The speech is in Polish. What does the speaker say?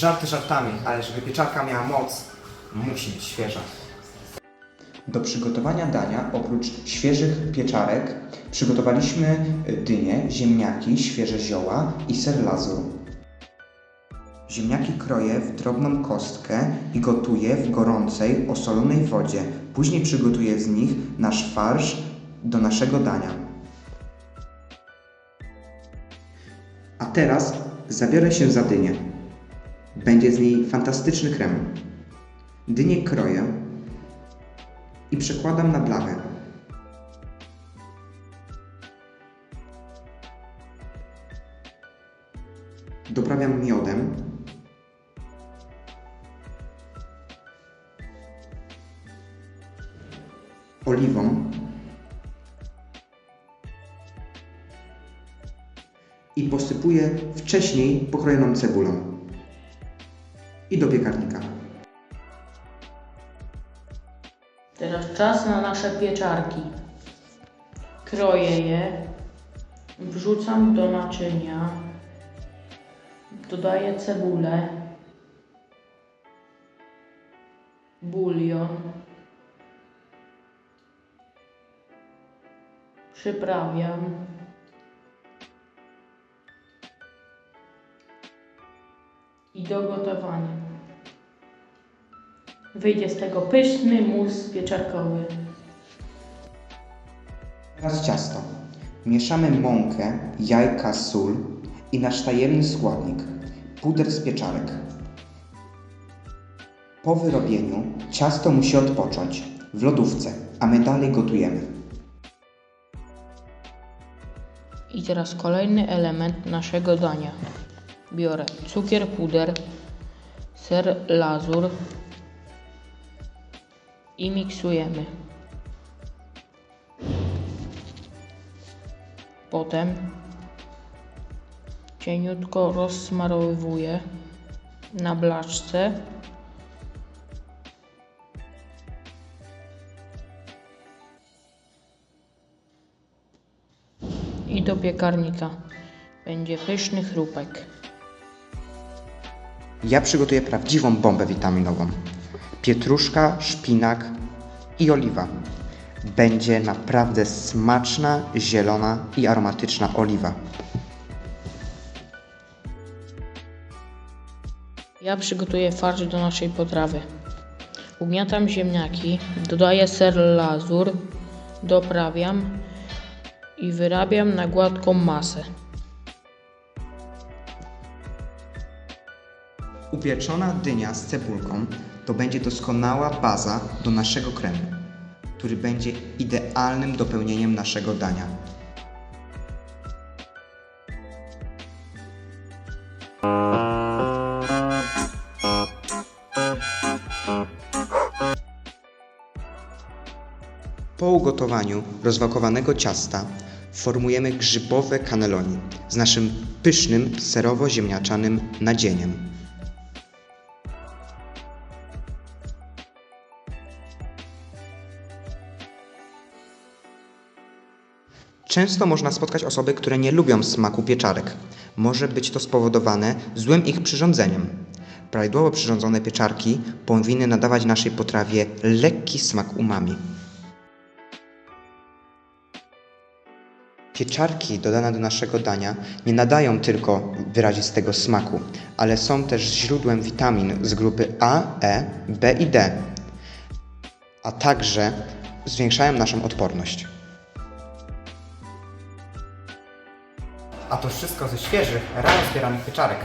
żartami, ale żeby pieczarka miała moc, musi być świeża. Do przygotowania dania, oprócz świeżych pieczarek, przygotowaliśmy dynie, ziemniaki, świeże zioła i ser lazur. Ziemniaki kroję w drobną kostkę i gotuję w gorącej, osolonej wodzie. Później przygotuję z nich nasz farsz do naszego dania. A teraz zabiorę się za dynię. Będzie z niej fantastyczny krem. Dynię kroję i przekładam na blachę. Doprawiam miodem. Oliwą. I posypuję wcześniej pokrojoną cebulą. I do piekarnika. Teraz czas na nasze pieczarki. Kroję je, wrzucam do naczynia, dodaję cebulę, bulion, przyprawiam. I do gotowania. Wyjdzie z tego pyszny mus pieczarkowy. Teraz ciasto. Mieszamy mąkę, jajka, sól i nasz tajemny składnik puder z pieczarek. Po wyrobieniu ciasto musi odpocząć w lodówce, a my dalej gotujemy. I teraz kolejny element naszego dania. Biorę cukier puder, ser lazur i miksujemy. Potem cieniutko rozsmarowywuję na blaszce i do piekarnika. Będzie pyszny chrupek. Ja przygotuję prawdziwą bombę witaminową. Pietruszka, szpinak i oliwa. Będzie naprawdę smaczna, zielona i aromatyczna oliwa. Ja przygotuję farsz do naszej potrawy. Ugniatam ziemniaki, dodaję ser lazur, doprawiam i wyrabiam na gładką masę. Upieczona dynia z cebulką to będzie doskonała baza do naszego kremu, który będzie idealnym dopełnieniem naszego dania. Po ugotowaniu rozwakowanego ciasta formujemy grzybowe cannelloni z naszym pysznym serowo-ziemniaczanym nadzieniem. Często można spotkać osoby, które nie lubią smaku pieczarek. Może być to spowodowane złym ich przyrządzeniem. Prawidłowo przyrządzone pieczarki powinny nadawać naszej potrawie lekki smak umami. Pieczarki dodane do naszego dania nie nadają tylko wyrazistego smaku, ale są też źródłem witamin z grupy A, E, B i D, a także zwiększają naszą odporność. A to wszystko ze świeżych, rano zbieranych pieczarek.